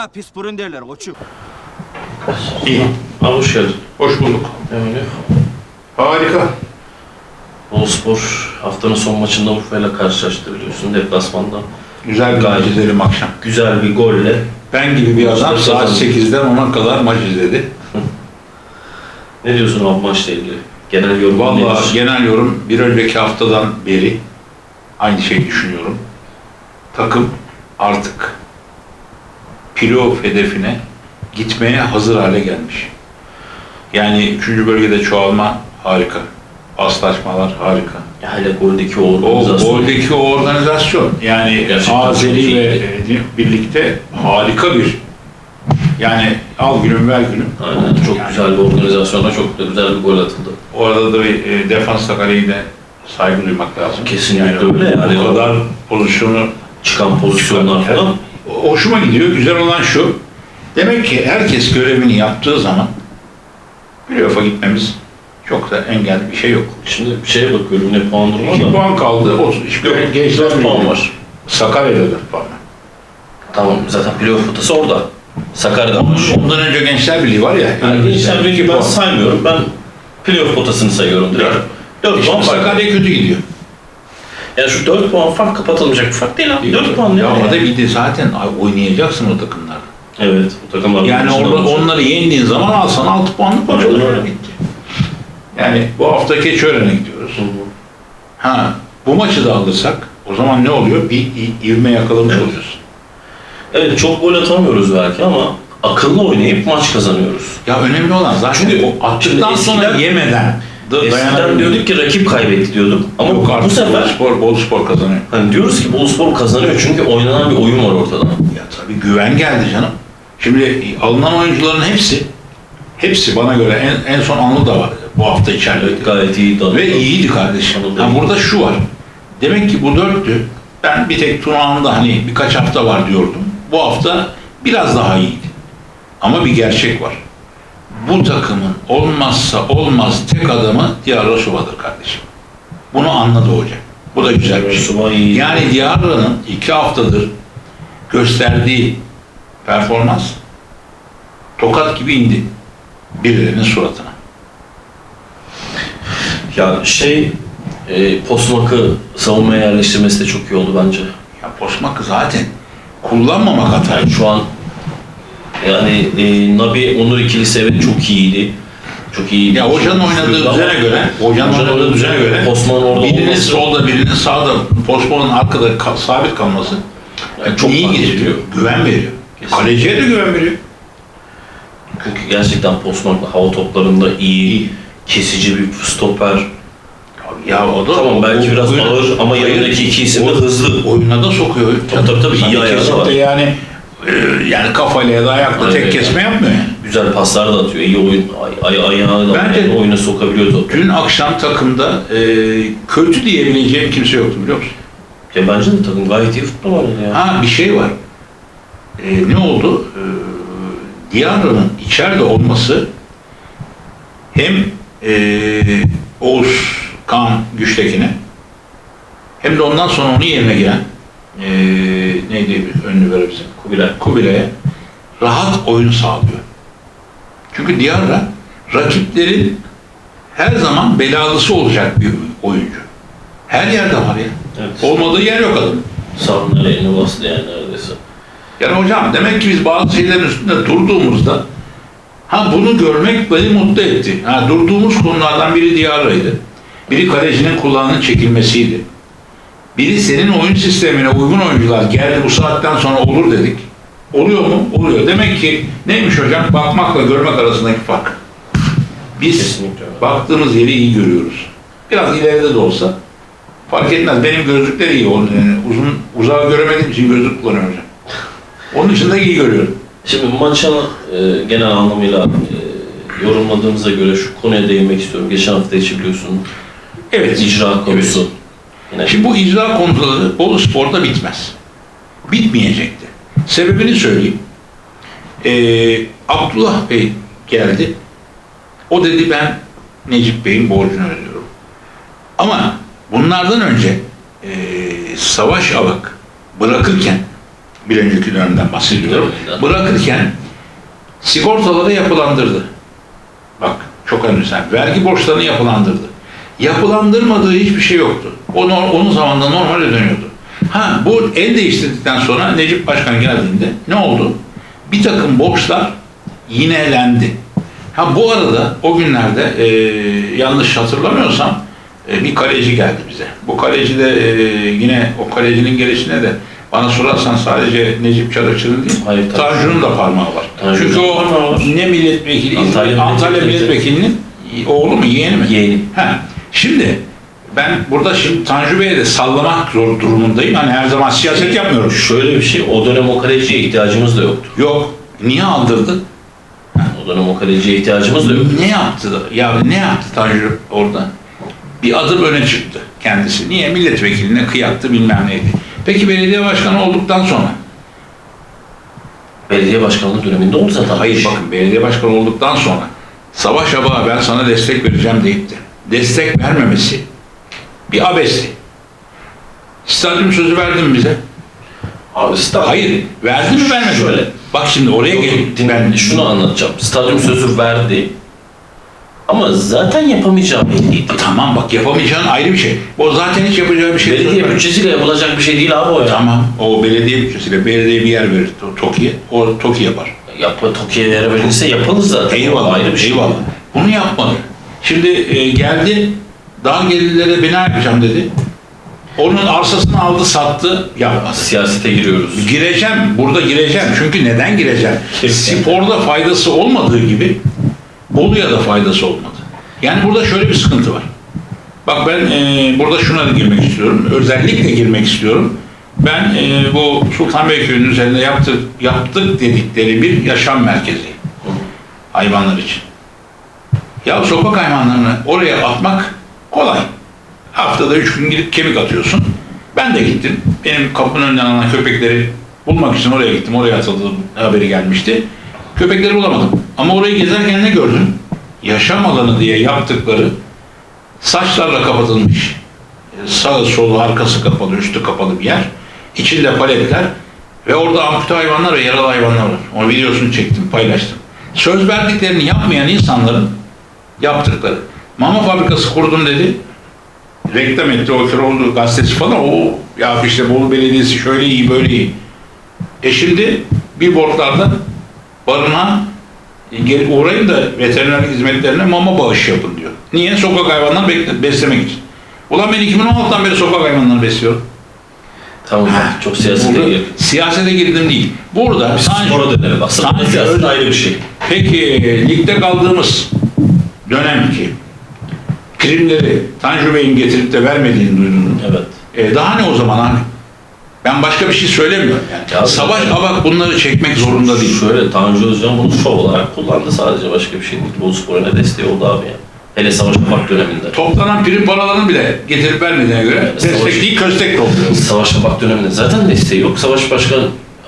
Buna pis burun derler koçum. İyi. Abi hoş geldin. Hoş bulduk. Öyle. Harika. Boluspor haftanın son maçında Urfa ile karşılaştı biliyorsun deplasmanda. Güzel bir maç Gayet. izledim akşam. Güzel bir golle. Ben gibi bir adam saat kazandı. 8'den 10'a kadar maç izledi. Ne diyorsun abi maçla ilgili? Genel yorum Vallahi nedir? genel yorum bir önceki haftadan beri aynı şeyi düşünüyorum. Takım artık playoff hedefine gitmeye hazır hale gelmiş. Yani 3. bölgede çoğalma harika. Paslaşmalar harika. Hele goldeki o O organizasyon. goldeki o organizasyon yani Gerçekten Azeri ve birlikte harika bir yani al gülüm ver gülüm. Aynen çok Yani güzel bir organizasyonda çok da güzel bir gol atıldı. Orada da bir e, defans kaleyi de saygı duymak lazım. Kesinlikle öyle yani. O kadar pozisyonu Çıkan pozisyonlar falan. Hoşuma gidiyor. Güzel olan şu. Demek ki herkes görevini yaptığı zaman playoff'a gitmemiz çok da engel bir şey yok. Şimdi bir şeye bakıyorum ne puan durumu 2 da. puan kaldı. 30. İşte Yok, gençler 4 puan var. Sakarya'da 4 puan. var. Tamam zaten playoff potası orada. Sakarya'da var. Ondan önce Gençler Birliği var ya. Yani Gençler Birliği ben puan. saymıyorum. Ben playoff potasını sayıyorum direkt. 4 Şimdi puan fark. Sakarya kötü gidiyor. Yani şu 4 puan fark kapatılmayacak bir fark değil abi. 4 puan ne? Ya orada bir de zaten ay, oynayacaksın o takımlarda. Evet, bu takımlar. Yani orada, onları yendiğin zaman alsan 6 puanlık Aynen olur. öyle. Bitti. Yani bu hafta Keçiören'e gidiyoruz. Ha, bu maçı da alırsak o zaman ne oluyor? Bir ivme yakalamış Evet. oluyoruz. Evet, çok gol atamıyoruz belki ama akıllı oynayıp maç kazanıyoruz. Ya önemli olan zaten Çünkü o attıktan şimdi sonra yemeden da Eskiden diyorduk ki rakip kaybetti diyorduk. Ama Yok bu sefer spor, bol spor kazanıyor. hani diyoruz ki Boluspor kazanıyor çünkü oynanan bir oyun var ortada. Ya tabii güven geldi canım. Şimdi alınan oyuncuların hepsi hepsi bana göre en, en son Anlı da var bu hafta içeride. Evet, gayet iyi dalıyor. Ve iyiydi kardeşim. Ha, burada şu var. Demek ki bu dörttü. Ben bir tek Tunağan'da hani birkaç hafta var diyordum. Bu hafta biraz daha iyiydi. Ama bir gerçek var. Bu takımın olmazsa olmaz tek adamı Diarra Suba'dır kardeşim. Bunu anladı hoca. Bu da güzel bir şey. Yani Diarra'nın iki haftadır gösterdiği performans tokat gibi indi birilerinin suratına. Ya şey e, Posmak'ı savunmaya yerleştirmesi de çok iyi oldu bence. Ya Posmak'ı zaten kullanmamak hata. Yani şu an yani e, Nabi Onur ikilisi evet çok iyiydi. Çok iyiydi. Ya hocanın oynadığı düzene göre, hocanın oynadığı düzene göre Postman orada birinin solda birinin sağda Postman'ın arkada ka- sabit kalması Yani çok iyi getiriyor. Güven veriyor. Kesinlikle. Kaleciye de güven veriyor. Çünkü gerçekten Postman hava toplarında iyi, İyi. kesici bir stoper. Ya o da Tamam belki o- biraz oyuna- ağır ama yanındaki iki isim de hızlı. Oyuna da sokuyor. Tabii, tabii, tabii, iyi ayağı var. Yani yani kafayla ya da ayakla Aynen. tek kesme yapmıyor. Güzel paslar da atıyor. iyi oyun ay, ay, ayağını da Bence- oyuna sokabiliyor topu. Dün akşam takımda e, kötü diyebileceğim kimse yoktu biliyor musun? Ya bence de takım gayet iyi futbol oynadı ya. Ha bir şey var. E, ne oldu? E, Diarra'nın içeride olması hem e, Oğuz Kaan Güçtekin'e hem de ondan sonra onun yerine gelen e, neydi önlü bizim Kubilay. Kubilay'a rahat oyun sağlıyor. Çünkü Diarra rakiplerin her zaman belalısı olacak bir oyuncu. Her yerde var ya. Evet. Olmadığı yer yok adam. Sağın elini bastı yani neredeyse. Yani hocam demek ki biz bazı şeylerin üstünde durduğumuzda ha bunu görmek beni mutlu etti. Ha durduğumuz konulardan biri Diarra'ydı. Biri kalecinin kulağının çekilmesiydi. Biri senin oyun sistemine uygun oyuncular geldi bu saatten sonra olur dedik. Oluyor mu? Oluyor. Demek ki neymiş hocam? Bakmakla görmek arasındaki fark. Biz Kesinlikle baktığımız yeri iyi görüyoruz. Biraz ileride de olsa fark etmez. Benim gözlükler iyi. Onun Yani uzun uzağı göremediğim için gözlük kullanıyorum hocam. Onun dışında iyi görüyorum. Şimdi maçı e, genel anlamıyla e, yorumladığımıza göre şu konuya değinmek istiyorum. Geçen hafta içi biliyorsun Evet. icra konusu. Yine Şimdi bu icra konuları Bolu Spor'da bitmez. Bitmeyecekti. Sebebini söyleyeyim. Ee, Abdullah Bey geldi. O dedi ben Necip Bey'in borcunu ödüyorum. Ama bunlardan önce ee, Savaş Avak bırakırken Bir önceki dönemden bahsediyorum. Bırakırken sigortaları yapılandırdı. Bak çok önemli. Vergi borçlarını yapılandırdı. Yapılandırmadığı hiçbir şey yoktu. O onun zamanında normale dönüyordu. Ha bu el değiştirdikten sonra Necip Başkan geldiğinde ne oldu? Bir takım borçlar yinelendi. Ha bu arada o günlerde e, yanlış hatırlamıyorsam e, bir kaleci geldi bize. Bu kaleci de e, yine o kalecinin gelişine de bana sorarsan sadece Necip Çaraçı'nın değil, Hayır. Tanju'nun da parmağı var. Tanju'nun Çünkü o ne milletvekili, Antalya Antalya, milletvekili. milletvekilinin oğlu mu, yeğeni mi? Yeğeni. Ha, şimdi ben burada şimdi Tanju Bey'e de sallamak zor durumundayım. Hani her zaman siyaset yapmıyorum. Şöyle bir şey, o dönem o kaleciye ihtiyacımız da yoktu. Yok. Niye aldırdı? O dönem o kaleciye ihtiyacımız da yoktu. Ne yaptı? Ya ne yaptı Tanju orada? Bir adım öne çıktı kendisi. Niye? Milletvekiline kıyaktı bilmem neydi. Peki belediye başkanı olduktan sonra? Belediye başkanlığı döneminde oldu zaten. Hayır bakın belediye başkanı olduktan sonra Savaş Abağa ben sana destek vereceğim deyip de destek vermemesi bir abesti. Stadyum sözü verdin mi bize? Abi stadyum. Hayır. Verdi mi vermedi? Şöyle. Bak şimdi oraya Yok, gel. Ben şunu anlatacağım. Stadyum sözü verdi. Ama zaten yapamayacağı belliydi. Tamam bak yapamayacağın ayrı bir şey. O zaten hiç yapacağı bir şey değil. Belediye bütçesiyle yapılacak bir şey değil abi o ya. Tamam. O belediye bütçesiyle belediye bir yer verir. To- TOKİ'ye. O TOKİ yapar. Yapma Tokyo'ya yer verilirse yapılır zaten. Eyvallah. O ayrı bir şey. Eyvallah. Bunu yapmadı. Şimdi e, geldi dar gelirlere bina yapacağım dedi. Onun arsasını aldı sattı yapmadı. Siyasete giriyoruz. Gireceğim. Burada gireceğim. Çünkü neden gireceğim? Kesinlikle. Sporda faydası olmadığı gibi Bolu'ya da faydası olmadı. Yani burada şöyle bir sıkıntı var. Bak ben e, burada şuna da girmek istiyorum. Özellikle girmek istiyorum. Ben e, bu Sultanbeyli Köyü'nün üzerinde yaptık, yaptık dedikleri bir yaşam merkezi. Hayvanlar için. Ya sokak hayvanlarını oraya atmak kolay. Haftada üç gün gidip kemik atıyorsun. Ben de gittim. Benim kapının önünden alan köpekleri bulmak için oraya gittim. Oraya atıldı haberi gelmişti. Köpekleri bulamadım. Ama orayı gezerken ne gördüm? Yaşam alanı diye yaptıkları saçlarla kapatılmış. Sağı solu arkası kapalı, üstü kapalı bir yer. İçinde paletler ve orada ampute hayvanlar ve yaralı hayvanlar var. O videosunu çektim, paylaştım. Söz verdiklerini yapmayan insanların yaptıkları. Mama fabrikası kurdum dedi. Reklam etti o Köroğlu gazetesi falan. O ya işte Bolu Belediyesi şöyle iyi böyle iyi. E şimdi billboardlarda barınağa gel uğrayın da veterinerlik hizmetlerine mama bağışı yapın diyor. Niye? Sokak hayvanları bekle- beslemek için. Ulan ben 2016'dan beri sokak hayvanları besliyorum. Tamam bak çok siyasete Burada gir. siyasete girdim değil. Burada Biz Tanju- spora dönelim. Aslında siyaset ayrı bir şey. Peki ligde kaldığımız dönemki primleri Tanju Bey'in getirip de vermediğini duydum. Evet. E daha ne o zaman abi? Ben başka bir şey söylemiyorum yani. Ya Savaş zaten- Abak bunları çekmek zorunda değil. Şöyle Tanju Özcan bunu şov olarak kullandı sadece başka bir şey değil. Bolu Spor'una desteği oldu abi ya. Hele Savaş Apak döneminde. Toplanan prim paralarını bile getirip vermediğine göre Yani destek savaş- değil köstek topluyor. Savaş Apak döneminde zaten desteği yok. Savaş Başkan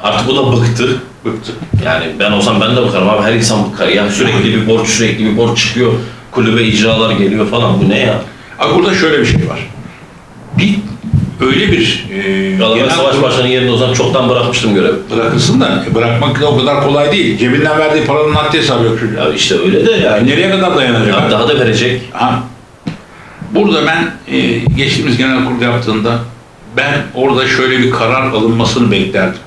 artık bu da bıktı. Bıktı. Yani ben olsam ben de bakarım abi her insan bıkar. Yani sürekli bir borç sürekli bir borç çıkıyor. Kulübe icralar geliyor falan bu ne ya? Abi burada şöyle bir şey var. Bir öyle bir e, genel Savaş Başkanı'nın yerinde olsam çoktan bırakmıştım görevi. bırakılsın da e, bırakmak da o kadar kolay değil. Cebinden verdiği paranın haddi hesabı yok çocuğa. Ya işte öyle de Yani yani. nereye kadar dayanacak? Ya abi? daha da verecek. Ha. Burada ben e, geçtiğimiz genel kurul yaptığında ben orada şöyle bir karar alınmasını beklerdim.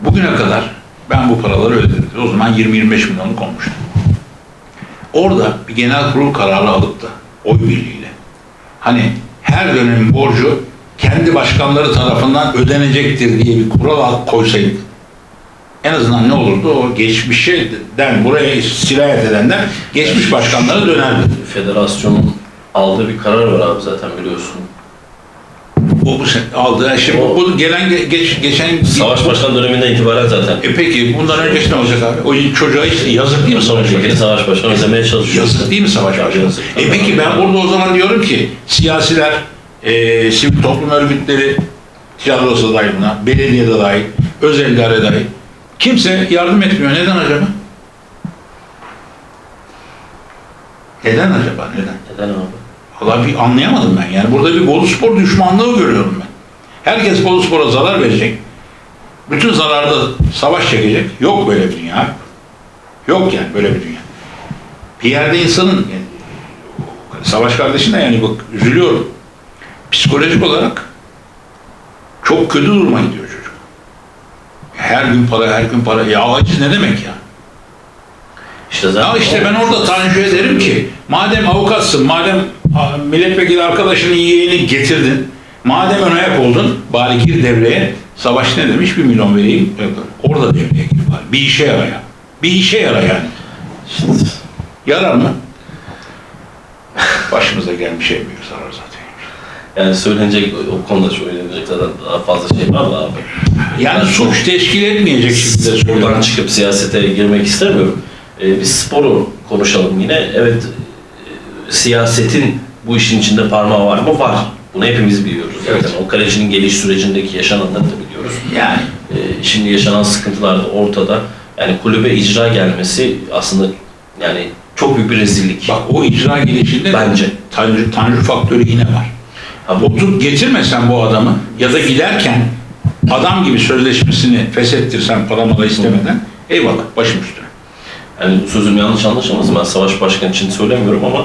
Bugüne kadar ben bu paraları ödedim. O zaman 20-25 milyonluk olmuştu. Orada bir genel kurul kararı alıp da oy birliğiyle hani her dönemin borcu kendi başkanları tarafından ödenecektir diye bir kural al- koysaydık en azından ne olurdu? O geçmişten buraya sirayet edenler geçmiş başkanlara dönerdi. Federasyonun aldığı bir karar var abi zaten biliyorsun. Bu sen- aldığı şimdi O- bu gelen ge- geç, geçen Savaş Başkan döneminden itibaren zaten. E peki bundan öncesi ne olacak abi? O çocuğa hiç yazık değil mi savaş Öncekini başkanı? Savaş Başkanı ödemeye çalışıyor. Yazık değil mi savaş başkanı? Yazık. E peki ben burada o zaman diyorum ki siyasiler, e, sivil toplum örgütleri, tiyatrosu dahil buna, belediye de dahil, özel idare dahil. Kimse yardım etmiyor. Neden acaba? Neden acaba? Neden? Neden abi? Vallahi bir anlayamadım ben. Yani burada bir Bolu Spor düşmanlığı görüyorum ben. Herkes Bolu Spor'a zarar verecek. bütün zararda savaş çekecek. Yok böyle bir dünya. Yok yani böyle bir dünya. Bir yerde insanın yani, savaş kardeşine yani bak üzülüyorum. Psikolojik olarak çok kötü duruma gidiyor çocuk. Her gün para, her gün para. Ya aciz ne demek ya? İşte zaten Ya işte ben orada Tanju'ya derim ki madem avukatsın, madem milletvekili arkadaşının yeğeni getirdin, madem ön ayak oldun, bari gir devreye. Savaş ne demiş? Bir milyon vereyim. Orada devreye gir bari. Bir işe yara ya. Bir işe yara yani. Yarar mı? Başımıza gelmiş en büyük zarar zaten. Yani söylenecek o konuda söylenecek zaten daha fazla şey var da abi. Yani suç teşkil etmeyecek şekilde Buradan çıkıp siyasete girmek istemiyorum. Ee, biz sporu konuşalım yine. Evet siyasetin bu işin içinde parmağı var mı? Var. Bunu hepimiz biliyoruz zaten. Evet. O kalecinin geliş sürecindeki yaşananları da biliyoruz. Yani Ee, şimdi yaşanan sıkıntılar da ortada. Yani kulübe icra gelmesi aslında yani çok büyük bir rezillik. bak o icra gelişinde de Bence. Tanju, Tanju faktörü yine var. Ha, bu Oturup getirmesen bu adamı ya da giderken adam gibi sözleşmesini feshettirsen para mala istemeden eyvallah başım üstüne. Yani sözüm yanlış anlaşılmasın ben Savaş Başkan için söylemiyorum ama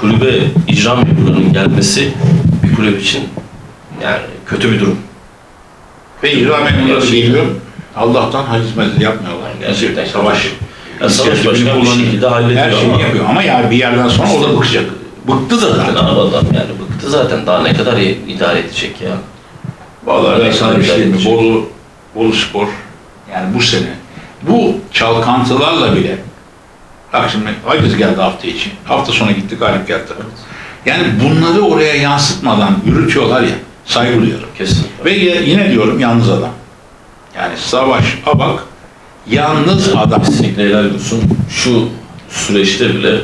kulübe icra memurlarının gelmesi bir kulüp için yani kötü bir durum. Ve icra memurları geliyor. Allah'tan hizmet yapmıyorlar. Gerçekten. Savaş. Ya Savaş Başkan bir şekilde hallediyor Her şeyini ama- yapıyor ama yani bir yerden sonra o da bıkacak. Bıktı da Zaten adam yani bıktı zaten daha ne kadar idare edecek ya. Vallahi ben sana bir şey mi? Bolu, Bolu Spor yani bu sene bu çalkantılarla bile bak şimdi Aygız geldi hafta içi. Hafta sonu gitti galip geldi. Yani bunları oraya yansıtmadan yürütüyorlar ya saygı duyuyorum. Kesinlikle. Ve yine diyorum yalnız adam. Yani Savaş Abak yalnız adam. Kesinlikle helal olsun. Şu süreçte bile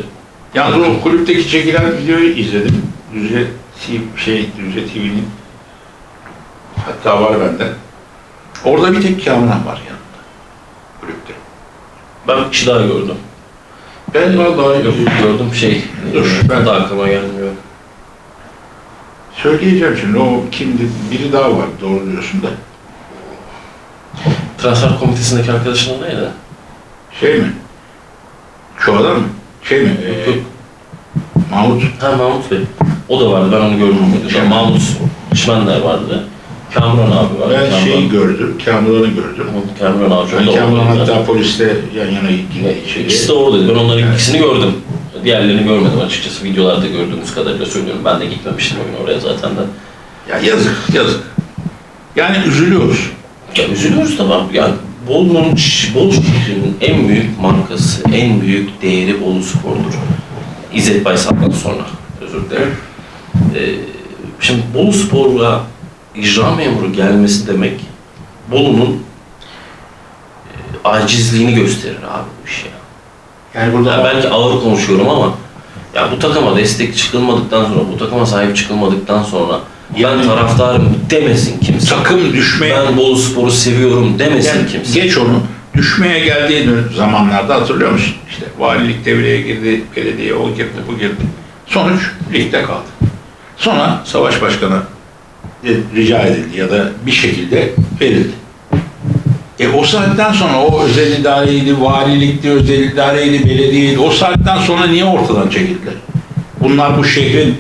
Yalnız o kulüpteki çekilen videoyu izledim. Düzce şey, Düzce TV'nin hatta var bende. Orada bir tek Kamuran var yanında. Kulüpte. ben bir kişi daha gördüm. Ben vallahi Yok gördüm şey. Dur, ben- da aklıma gelmiyor. söyleyeceğim şimdi o kimdi? Biri daha var doğru diyorsun da. Transfer komitesindeki arkadaşın adı neydi? Şey mi? Şu adam mı? Şey mi? Ee. Mahmut. Ha Mahmut Bey. O da vardı ben onu gördüm. Şey- Mahmut Çimender vardı. Kamuran abi vardı. Ben Kamuran. şeyi gördüm. Kamuran'ı gördüm. Kamuran abi. Ben da Kamuran hatta poliste yan yana gitti. İkisi de oradaydı. Ben onların ikisini gördüm. Diğerlerini görmedim açıkçası. Videolarda gördüğümüz kadarıyla söylüyorum. Ben de gitmemiştim oyun oraya zaten de. Ya yazık, yazık. Yani üzülüyoruz. Ya üzülüyoruz abi. Yani Bolu'nun, Bolu şehrinin en büyük markası, en büyük değeri Bolu Spor'dur. İzzet Baysal'dan sonra. Özür dilerim. Ee, şimdi Bolu Spor'a icra memuru gelmesi demek Bolu'nun e, acizliğini gösterir abi bu iş ya. Yani burada Ya belki ağır konuşuyorum ama ya bu takıma destek çıkılmadıktan sonra, bu takıma sahip çıkılmadıktan sonra Yani- ben taraftarım demesin kimse. takım düşmeye Ben Bolu Spor'u seviyorum demesin Yani kimse. geç onu. Düşmeye geldiği zamanlarda hatırlıyor musun? İşte valilik devreye girdi, belediye o girdi, bu girdi. Sonuç ligde kaldı. Sonra savaş başkanı rica edildi ya da bir şekilde verildi. E o saatten sonra o özel idareydi, valilikti, özel idareydi, belediyeydi. O saatten sonra niye ortadan çekildiler? Bunlar bu şehrin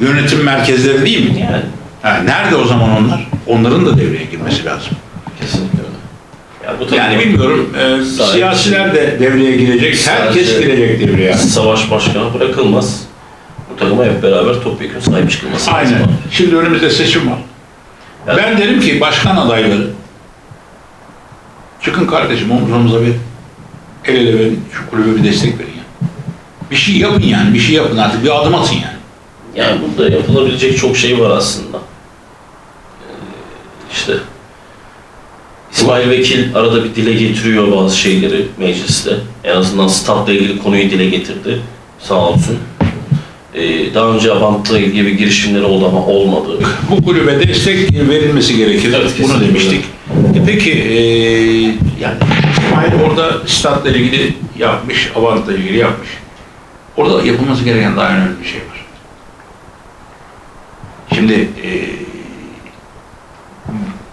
yönetim merkezleri değil mi? Yani Ha, nerede o zaman onlar? Onların da devreye girmesi lazım. kesinlikle. Ya bu Yani bilmiyorum, e, siyasiler de devreye girecek, herkes girecek devreye. savaş başkanı bırakılmaz. Takıma hep beraber topyekun sahip çıkılması lazım. Aynen. Şimdi önümüzde seçim var. Yani- Ben derim ki başkan adayları, çıkın kardeşim omuz omuza verin. El ele verin, şu kulübe bir destek verin ya. Bir şey yapın yani, bir şey yapın artık, bir adım atın yani. Yani burada yapılabilecek çok şey var aslında. Ee, İşte İsmail Vekil arada bir dile getiriyor bazı şeyleri mecliste. En azından statla ilgili konuyu dile getirdi. Sağ olsun. Ee, daha önce Avant'la bir girişimleri oldu ama olmadı. Bu kulübe destek verilmesi gerekir. Evet, Bunu demiştik. E peki e, yani İsmail orada statla ilgili yapmış, Avant'la ilgili yapmış. Orada yapılması gereken daha önemli bir şey var. Şimdi e,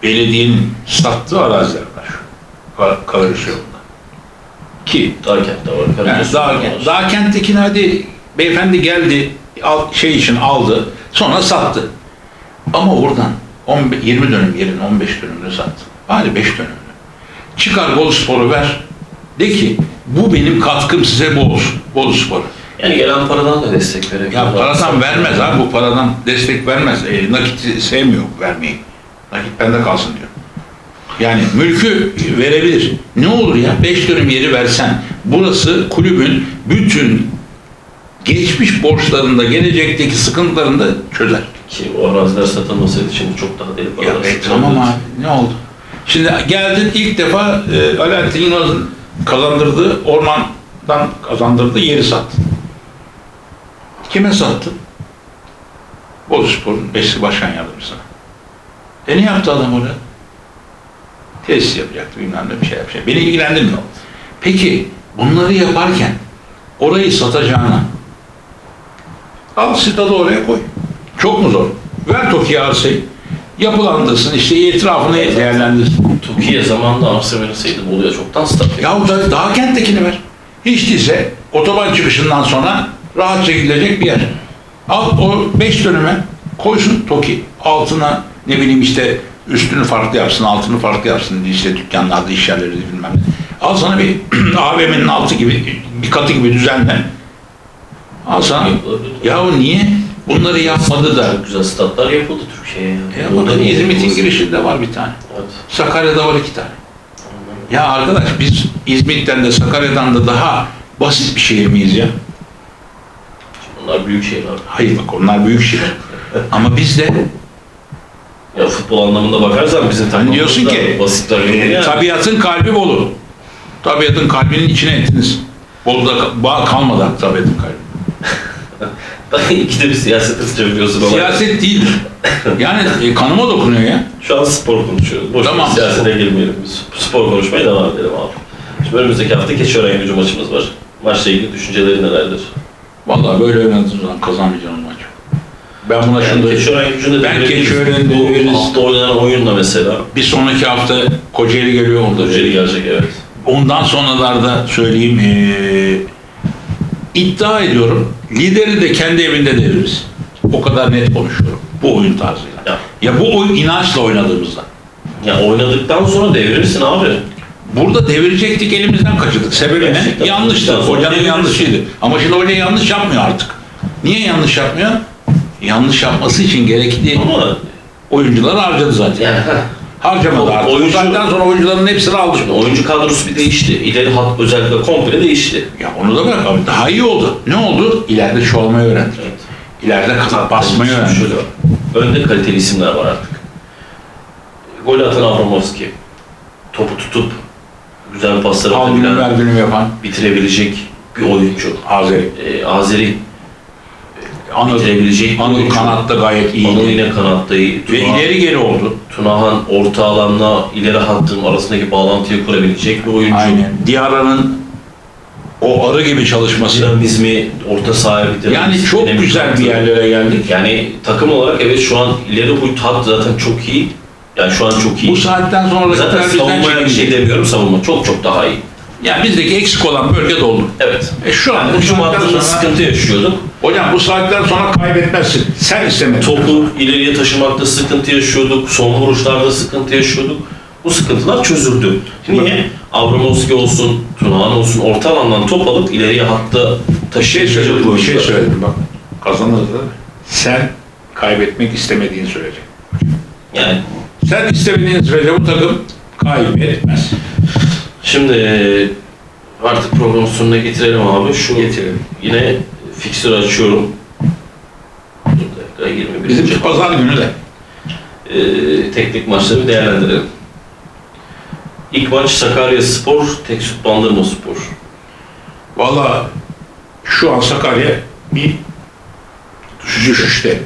belediyenin sattığı araziler var şu. Ka- Kavarış yolunda. Ki Darkent'te var. yani var. daha kenttekini hadi beyefendi geldi al, şey için aldı sonra sattı. Ama oradan 15, 20 dönüm yerin 15 dönümünü sattı. Bari 5 dönümünü. Çıkar Bolu Spor'u ver. De ki bu benim katkım size Bolu, Bolu Spor. Yani gelen paradan da destek verebilir. Ya paradan vermez abi bu paradan destek vermez. E, nakit sevmiyor vermeyi. Nakit bende kalsın diyor. Yani mülkü verebilir. Ne olur ya 5 dönüm yeri versen burası kulübün bütün geçmiş borçlarında gelecekteki sıkıntılarını da çözer. Ki o araziler satılmasaydı şimdi çok daha deli Ya e, tamam abi ne oldu? Şimdi geldin ilk defa e, Alaaddin Yılmaz'ın kazandırdığı ormandan kazandırdığı yeri sattın. Kime sattın? Boluspor'un eski başkan yardımcısına. E ne yaptı adam orada? Tesis yapacaktı bilmem ne bir şey yapacak. Beni ilgilendirmiyor. Peki bunları yaparken orayı satacağına al stadı oraya koy. Çok mu zor? Ver TOKİ'ye arsayı. Yapılandırsın işte etrafını değerlendirsin. Türkiye zamanında arsa verilseydi Bolu'ya çoktan stat Ya da daha kenttekini ver. Hiç değilse otoban çıkışından sonra rahatça gidilecek bir yer. Al o 5 dönüme koysun TOKİ. Altına ne bileyim işte üstünü farklı yapsın, altını farklı yapsın diye işte dükkanlarda, iş yerleri bilmem ne. Al sana bir AVM'nin altı gibi, bir katı gibi düzenle. Al sana. Ya niye bunları yapmadı da? Çok güzel statlar yapıldı Türkiye'ye. Ya bakın İzmit'in girişinde var bir tane. Evet. Sakarya'da var iki tane. Ya arkadaş biz İzmit'ten de Sakarya'dan da daha basit bir şehir miyiz ya? Bunlar büyük şeyler. Hayır bak onlar büyük şehir. Ama biz de Ya futbol anlamında bakarsan bizim takımımız diyorsun da ki, basitler e, yani. tabiatın kalbi Bolu. Tabiatın kalbinin içine ettiniz. Bolu'da bağ kalmadı tabiatın kalbi. İkide bir siyaset ısıtabiliyorsun ama. Siyaset değil. Yani e, kanıma dokunuyor ya. Şu an spor konuşuyoruz. Boş Tamam. siyasete girmeyelim biz. Spor konuşmaya devam edelim abi. Şimdi önümüzdeki hafta Keçiören gücü maçımız var. Maçla ilgili düşünceleri nelerdir? Vallahi böyle oynadığınız zaman kazanmayacağım maç. Ben buna şunu Yani da Keçiören gücünde Ben. Keçiören'de Bu hafta oynanan oyunla mesela. bir sonraki hafta Kocaeli geliyor orada. Kocaeli gelecek evet. Ondan sonralarda söyleyeyim eee, iddia ediyorum lideri de kendi evinde deviririz. O kadar net konuşuyorum bu oyun tarzıyla. Ya, Ya bu oyun inançla oynadığımızda. ya oynadıktan sonra devirirsin abi. Burada devirecektik elimizden kaçırdık. Sebebi ne? Yanlıştı. Hocanın yanlışıydı. Ama şimdi hoca yanlış yapmıyor artık. Niye yanlış yapmıyor? Yanlış yapması için gerekli Ama oyuncuları harcadı zaten. yani. Harcamadı artık. Bu oyuncu- saatten sonra oyuncuların hepsini aldı. Oyuncu kadrosu bir değişti. İleri hat özellikle komple değişti. Ya onu da bırak abi. Daha iyi oldu. Ne oldu? İleride çoğalmayı öğrendik. Evet. İleride kasap basmayı Şimdi öğrendik. şöyle var. Önde kaliteli isimler var artık. Gol atan Avramovski. Topu tutup güzel paslar Al günü atabilen, ver günü yapan bitirebilecek bir oyuncu. Azeri. Ee, Azeri Anıl, bitirebilecek bir Anıl oyuncu. kanatta gayet Anıl iyiydi. yine kanatta iyi. Ve ileri geri oldu. Tunahan orta alanla ileri hattın arasındaki bağlantıyı kurabilecek bir oyuncu. Aynen. Diarra'nın o arı gibi çalışması. Dinamizmi, orta sahaya bir Yani çok güzel hattı. bir yerlere geldik. Yani takım olarak evet şu an ileri boyut hat zaten çok iyi. Yani şu an çok iyi. Bu saatten sonra Zaten savunmaya bir şey demiyorum savunma çok çok daha iyi. Yani bizdeki eksik olan bölge doldu. Evet. E şu an Yani bu hücum hattında sıkıntı yaşıyorduk. Hocam bu saatten sonra kaybetmezsin. Sen istemedin. Topu ileriye taşımakta sıkıntı yaşıyorduk. Son vuruşlarda sıkıntı yaşıyorduk. Bu sıkıntılar çözüldü. Niye? Abramovski olsun, Tunahan olsun orta alandan top alıp ileriye hatta Bir şey taşıyabilecek söyledim, bir şey oyuncular. söyledim bak. Kazanırız da. Sen kaybetmek istemediğin sürece. Yani Sen istemediğin sürece bu takım kaybetmez. Şimdi e, artık programın sonuna getirelim abi. Şu Getirelim. yine fiksür açıyorum. Dakika 21. Bizim pazar günü de. e, teknik maçları değerlendirelim. İlk maç Sakarya Spor, tek süt bandırma spor. Valla şu an Sakarya bir düşüşte.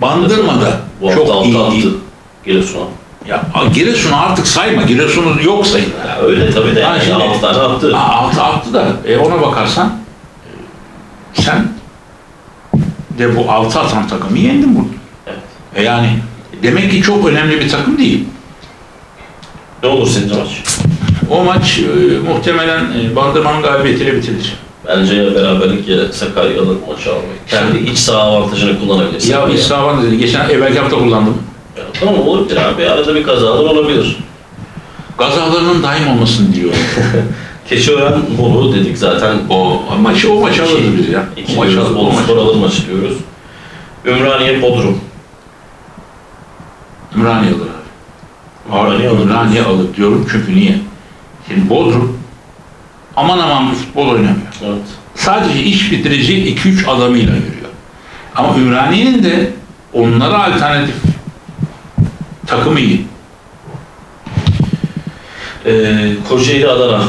Bandırma'da Bu çok altı iyi attı değil. Giresun'a. Ya Giresun'u artık sayma. Giresun'u yok sayın. Ya öyle tabii de yani şimdi- 6 tane attı. Altı attı da e, ona bakarsan sen de bu altı atan takımı yendin burada. Evet. E yani demek ki çok önemli bir takım değil. Ne olur sence maç? O maç e, muhtemelen e, Bandırma'nın galibiyetiyle bitirir. Bence ya beraberlik ya Sakarya alır maçı almayı. Kendi iç saha avantajını kullanabilirsin. Ya İsravan dedi. Geçen evvelki hafta kullandım. Tamam olabilir abi. Arada bir kazalar olabilir. Gazalarının daim olmasın diyor. Keçiören Bolu dedik zaten. O maçı o maçı alırdı biz ya. İki O maçı diyoruz. Bolu. Spor alır maçı diyoruz. Ümraniye Bodrum. Ümraniye alır abi. Ümraniye alır. Ümraniye alır diyorum çünkü niye? Şimdi Bodrum aman aman bir futbol oynamıyor. Evet. Sadece iş bitirici 2-3 adamıyla yürüyor. Ama Ümraniye'nin de onlara alternatif takımı iyi. Ee, Kocaeli Adana.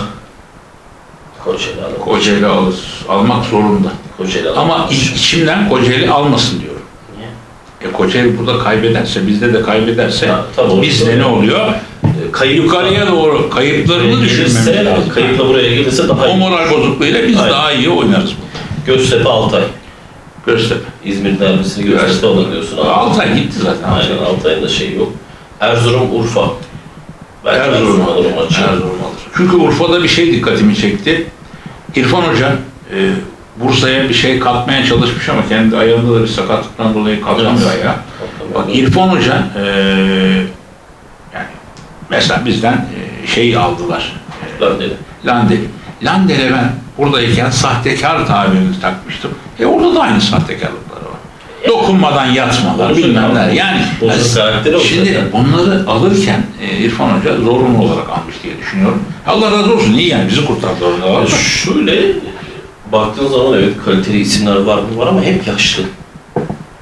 Kocaeli Adana. Kocaeli alır. Almak zorunda. Kocaeli Adana. Ama iç- içimden Kocaeli almasın diyorum. Niye? E Kocaeli burada kaybederse, bizde de kaybederse Ha, tabii, bizde doğru. ne oluyor? Ee, Kayıp Yukarıya doğru kayıplarını düşünmemiz gelirse, lazım. kayıpla buraya gelirse daha O iyi. moral bozukluğuyla biz Aynen. daha iyi oynarız. Göztepe Altay. Göztepe. İzmir derbisini Göztepe. Alır diyorsun. Altay gitti zaten. Aynen Altay'ın da şeyi yok. Erzurum Urfa. Belki Erzurum alır o maçı. Erzurum alır. Çünkü Urfa'da bir şey dikkatimi çekti. İrfan Hoca e, Bursa'ya bir şey katmaya çalışmış ama kendi ayağında da bir sakatlıktan dolayı kalkamıyor Evet. ayağa. Bak İrfan Hoca e, yani mesela bizden e, şeyi aldılar. E, Lan dedi. Landeli. Landel'e ben buradayken sahtekar tabirini takmıştım. E orada da aynı sahtekarlıkları var. Dokunmadan yatmalar bilmem neler. Yani o şimdi onları alırken e, İrfan Hoca zorunlu olarak almış diye düşünüyorum. Allah razı olsun iyi yani bizi kurtardı orada. Ya şöyle baktığın zaman evet kaliteli isimler var mı var ama hep yaşlı.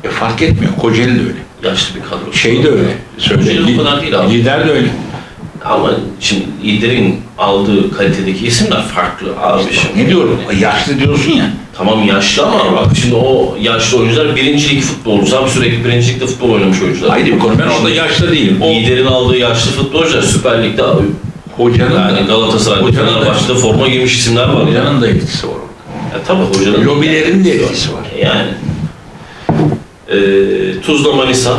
E, fark etmiyor. Kocaeli de öyle. Yaşlı bir kadro. Şey de öyle. Söyle. Kocaeli o kadar değil abi. Lider de öyle. Ama şimdi liderin aldığı kalitedeki isimler farklı abi şimdi. Ne diyorum? Yaşlı diyorsun ya. Tamam yaşlı ama bak şimdi o yaşlı oyuncular birinci lig futbolcusu abi sürekli birinci ligde futbol oynamış oyuncular. Haydi bir konu. Ben orada yaşlı değilim. O Liderin aldığı yaşlı futbolcular Süper Lig'de abi. hocanın Yani da, Galatasaray'da, Fenerbahçe'de forma giymiş isimler var ya. hocanın da etkisi var orada. ya tabii hocanın Lobilerin de etkisi var. Yani. Ee, Tuzla Manisa.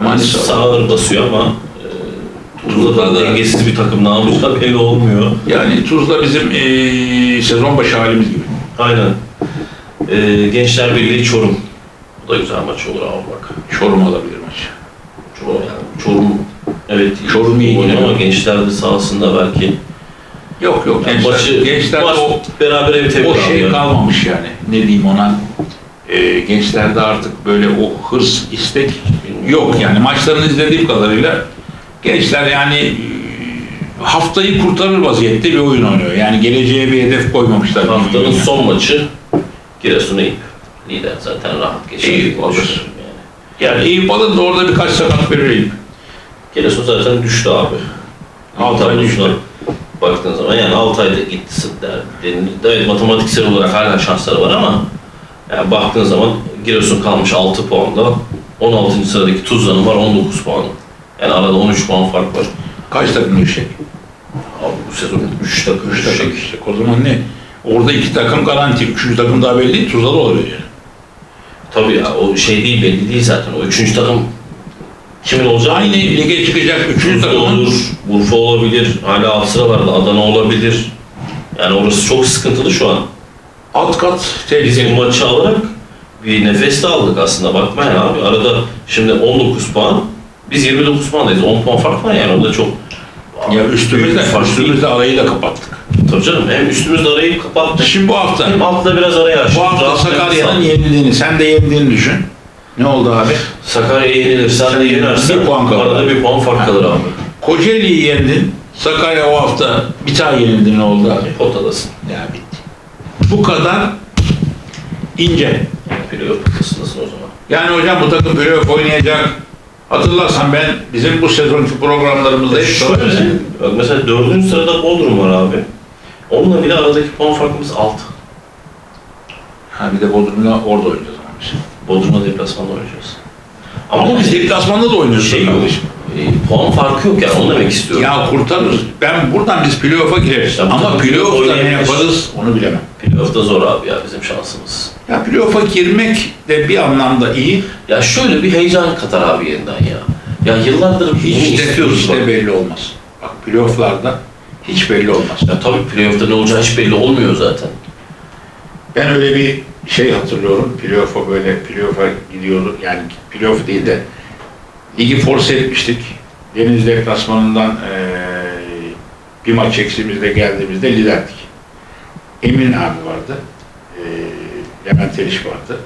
Manisa. Manisa ağır basıyor ama e, Tuzla da Tuzla'da- dengesiz bir takım ne yapacağı belli olmuyor. Yani Tuzla bizim eee, sezon başı halimiz gibi. Aynen. Ee, Gençler Birliği Çorum. Bu da güzel maç olur abi bak. Çorum alabilir maç. Çorum, yani Çorum evet Çorum iyi oynuyor ama gençler de sahasında belki Yok yok yani gençler, maçı, gençler maç o, beraber bitebilir o abi şey ya. kalmamış yani. Ne diyeyim ona. Eee gençlerde artık böyle o hırs, istek yok yani. Maçlarını izlediğim kadarıyla gençler yani eee, haftayı kurtarır vaziyette bir oyun oynuyor. Yani geleceğe bir hedef koymamışlar. Haftanın görünüyor. son maçı Giresun Eyüp. Lider zaten rahat geçer. Eyüp alır. Yani. Yani Eyüp alır da orada birkaç sakat verir Eyüp. Giresun zaten düştü abi. Altı ay düştü. Baktığın zaman yani 6 ayda gitti der. Evet matematiksel olarak hala şansları var ama yani baktığın zaman Giresun kalmış 6 puanda. 16. sıradaki Tuzla'nın var 19 puan. Yani arada 13 puan fark var. Kaç takım düşecek? Abi bu sezon 3 takım düşecek. düşecek. O zaman ne? Orada iki takım garanti. Üçüncü takım daha belli değil. Tuzla da olabilir yani. Tabii ya o şey değil belli değil zaten. O 3. takım kimin olacağı Aynı lige çıkacak üçüncü Urfa takımın olur, Urfa olabilir, hala alt sıralarda Adana olabilir. Yani orası çok sıkıntılı şu an. alt kat Biz bu maçı alarak bir nefes de aldık aslında. Bakmayın abi arada şimdi 19 puan, biz 29 puandayız. 10 puan fark var yani orada çok Ya üstümüzde, üstümüzde arayı da kapattık. Tabii canım hem üstümüzde arayı kapattık. Şimdi bu hafta, Hem altta biraz arayı açtık. bu hafta Sakarya'nın yenildiğini, sen de yenildiğini düşün. Ne oldu abi? Sakarya yenilir, sen de Sen yenersen bir puan kalır. arada bir puan fark kalır abi. Kocaeli'yi yendin. Sakarya o hafta bir daha yenildi ne oldu abi? Potadasın. Ya bitti. Bu kadar ince. Yani playoff potasındasın o zaman. Yani hocam bu takım playoff oynayacak. Hatırlarsan ben bizim bu sezonki programlarımızda hep Şöyle, bak mesela dördüncü sırada Bodrum var abi. Onunla bile aradaki puan farkımız 6. Ha bir de Bodrum'la orada oynayacağız ama biz. Bodrum'a deplasmanda oynayacağız. Ama biz deplasmanda da oynuyoruz şey yok. E, puan farkı yok yani onu demek istiyorum. Ya kurtarırız. Ben buradan biz playoff'a gireriz. Bu Ama playoff'ta ne yaparız onu bilemem. Playoff'ta zor abi ya bizim şansımız. Ya playoff'a girmek de bir anlamda iyi. Ya şöyle bir heyecan katar abi yeniden ya. Ya yıllardır Hiç de, istiyoruz. hiç de belli olmaz. Bak playofflarda hiç belli olmaz. Ya tabii playoff'ta ne olacağı hiç belli olmuyor zaten. Ben öyle bir şey hatırlıyorum. Playoff'a böyle playoff'a gidiyordu. Yani playoff değil de ligi force etmiştik. Deniz deplasmanından eee bir maç eksimizde geldiğimizde liderdik. Emin abi vardı. Eee Levent Eriş vardı.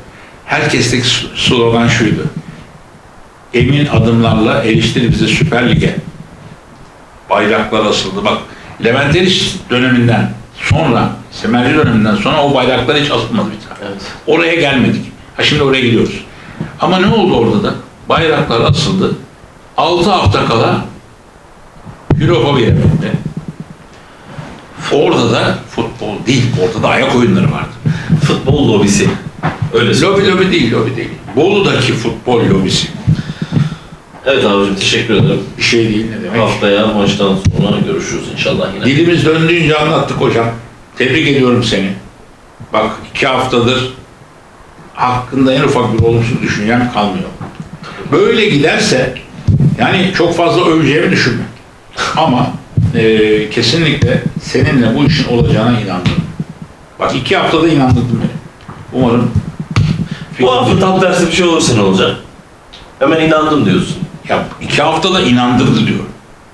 Herkesteki slogan şuydu. Emin adımlarla eriştir bizi Süper Lig'e. Bayraklar asıldı. Bak Levent Eriş döneminden sonra, Semerci döneminden sonra o bayraklar hiç asılmadı bir tane. Evet. Oraya gelmedik. Ha şimdi oraya gidiyoruz. Ama ne oldu orada da? Bayraklar asıldı. 6 hafta kala Europa veremedi. Orada da futbol değil, orada da ayak oyunları vardı. Futbol lobisi. Öyle. Lobi lobi değil, lobi değil. Bolu'daki futbol lobisi. Evet abicim teşekkür ederim. Bir şey değil ne demek. Haftaya maçtan sonra görüşürüz inşallah yine. Dilimiz döndüğünce anlattık hocam. Tebrik ediyorum seni. Bak iki haftadır hakkında en ufak bir olumsuz düşüncem kalmıyor. Böyle giderse yani çok fazla öveceğimi düşünme. Ama e, kesinlikle seninle bu işin olacağına inandım. Bak iki haftada inandırdın beni. Umarım Bu hafta tam tersi bir şey olursa ne olacak? Hemen inandım diyorsun. ya iki haftada inandırdı diyor.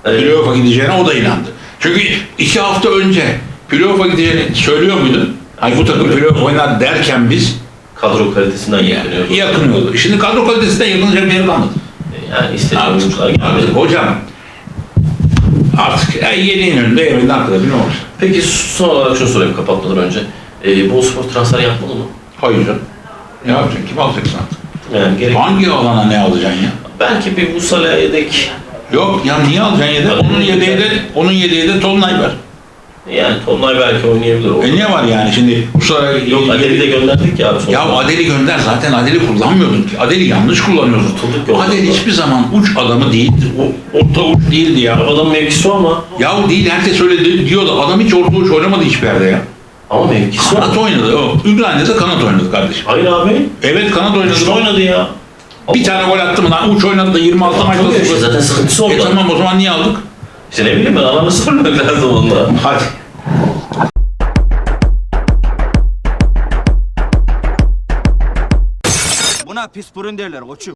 Evet. Playoff'a gideceğine o da inandı. Çünkü iki hafta önce playoff'a gideceğini söylüyor muydun? Ay bu takım playoff oynar derken biz Kadro kalitesinden yakınıyoruz. yakınıyordu. Şimdi kadro kalitesinden yakınacak bir yer kalmadı. Yani istediğim Artık, oyuncular gelmedi. artık hocam artık ya yediğin önünde evinin arkada bir ne olur? Peki son olarak şunu sorayım kapatmadan önce. Ee, bol spor transfer yapmalı mı? Hayır canım. Ne yapacaksın? Kim alacaksın artık? Yani gerek. Hangi alana ne alacaksın ya? Belki bir Musala yedek. Yok ya niye alacaksın yedek? Onun yedeği de, onun yedeği de Tolunay var. Yani Tonlay belki oynayabilir o. E niye var yani şimdi bu sıra Yok Adeli de gönderdik ya abi. Ya Adeli gönder zaten Adeli kullanmıyordun ki. Adeli yanlış kullanıyordun. Yolda. Adeli hiçbir zaman uç adamı değildi. O, orta uç değildi ya. Adam mevkisi o ama. Ya değil herkes öyle di- diyordu. Adam hiç orta uç oynamadı hiçbir yerde ya. Ama mevkisi o. Kanat oynadı. O, Ümraniye'de kanat oynadı kardeşim. Hayır abi. Evet kanat oynadı. Üçte oynadı ya. Bir tane gol attı mı lan? Uç oynadı da 26 maçta zaten sıkıntısı E orada. tamam o zaman niye aldık? İşte ne bileyim ben adamı sıfırlamak lazım onda. Hadi. Buna pis burun derler koçum.